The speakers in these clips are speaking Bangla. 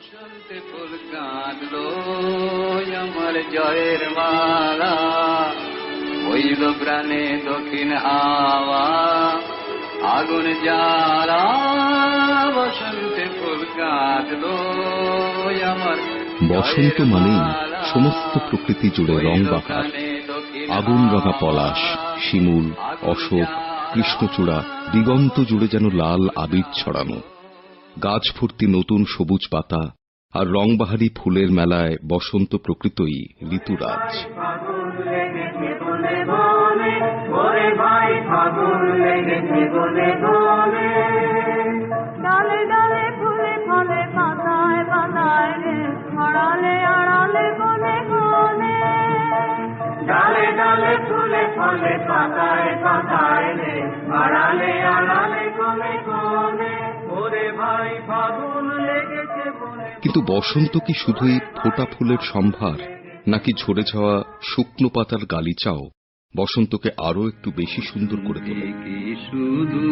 বসন্তে ফুল কাঁদলো আমার জয়ের মালা। হইল প্রাণে দক্ষিণ হাওয়া আগুন জ্বালা। বসন্তে ফুল কাঁদলো আমার বসন্ত মানেই সমস্ত প্রকৃতি জুড়ে রং বাহার আগুন রঙা পলাশ শিমুল অশোক কৃষ্ণচূড়া দিগন্ত জুড়ে যেন লাল আবির ছড়ানো। গাছ ভর্তি নতুন সবুজ পাতা আর রংবাহারি ফুলের মেলায় বসন্ত প্রকৃতই ঋতুরাজ। ডালে ডালে ফুলে ফলে পাতায় পাতায় রে আড়ালে কিন্তু বসন্ত কি শুধুই ফোটা ফুলের সম্ভার, নাকি ঝরে যাওয়া শুকনো পাতার গালিচাও বসন্তকে আরও একটু বেশি সুন্দর করে তোলে? শুধু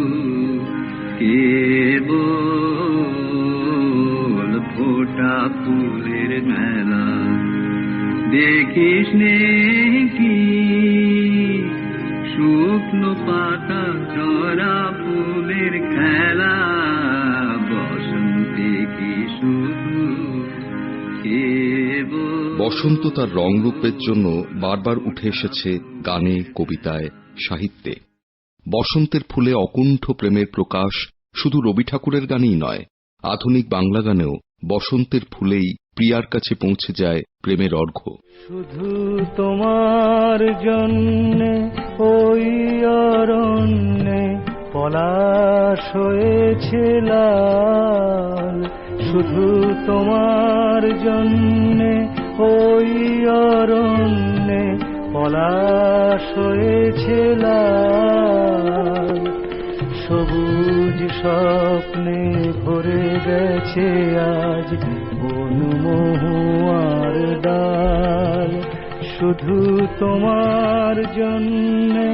ফোটা ফুলের মেলা? দেখিস কি শুকনো পাতা জরা ফুলের খেলা? বসন্ত তার রংরূপের জন্য বারবার উঠে এসেছে গানে কবিতায় সাহিত্যে। বসন্তের ফুলে অকুণ্ঠ প্রেমের প্রকাশ শুধু রবি ঠাকুরের গানেই নয় আধুনিক বাংলা গানেও বসন্তের ফুলেই প্রিয়ার কাছে পৌঁছে যায় প্রেমের অর্ঘ্য। শুধু তোমার জন্যে ওই অরণ্যে পলাশ হয়েছে লাল। শুধু তোমার জন্যে, ওই অরণ্যে পলাশ হয়েছে সবুজ স্বপ্নে ভরে গেছে আজ বনমহুয়ার ডাল। শুধু তোমার জন্যে,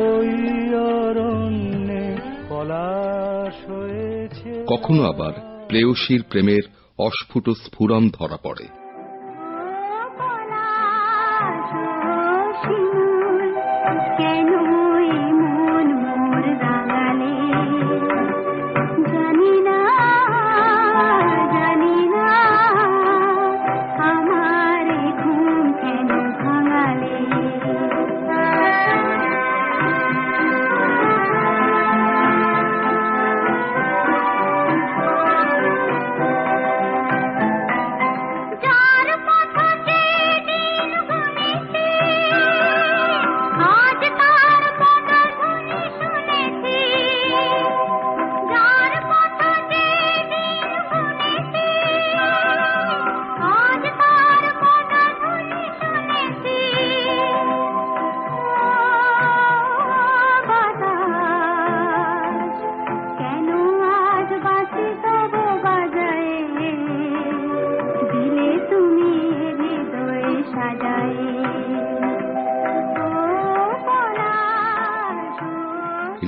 ওই অরণ্যে পলাশ হয়েছে কখনো আবার প্রেয়সীর প্রেমের অস্ফুট স্ফুরণ ধরা পড়ে।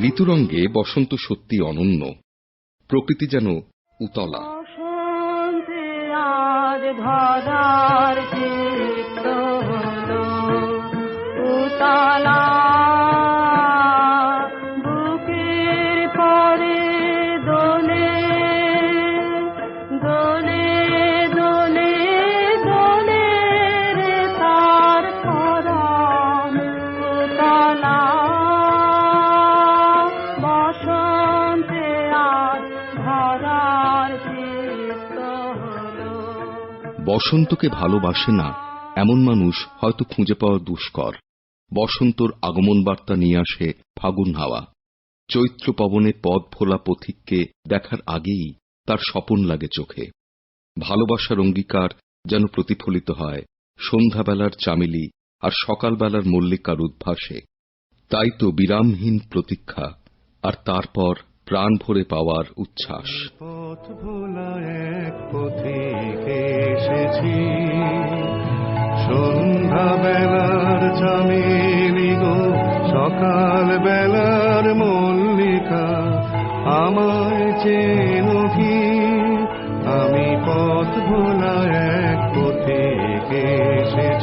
ঋতুরঙ্গে বসন্ত সত্যি অনন্য। প্রকৃতি যেন উতলা। ধরার উতলা বসন্তকে ভালোবাসে না, এমন মানুষ হয়তো খুঁজে পাওয়া দুষ্কর। বসন্তর আগমন বার্তা নিয়ে আসে ফাগুন হাওয়া। চৈত্র পবনে পদ ফোলা পথিককে দেখার আগেই তার স্বপন লাগে চোখে। ভালোবাসার অঙ্গীকার যেন প্রতিফলিত হয়, সন্ধ্যাবেলার চামেলি আর সকালবেলার মল্লিকার উদ্ভাসে। তাই তো বিরামহীন প্রতীক্ষা, আর তারপর প্রাণ ভরে পাওয়ার উচ্ছ্বাস। পথ ভোলা এক পথে এসেছি। সন্ধ্যাবেলার চামেলি গো সকাল বেলার মল্লিকা, আমায় চেন কি? আমি পথ ভোলা এক পথে এসেছি।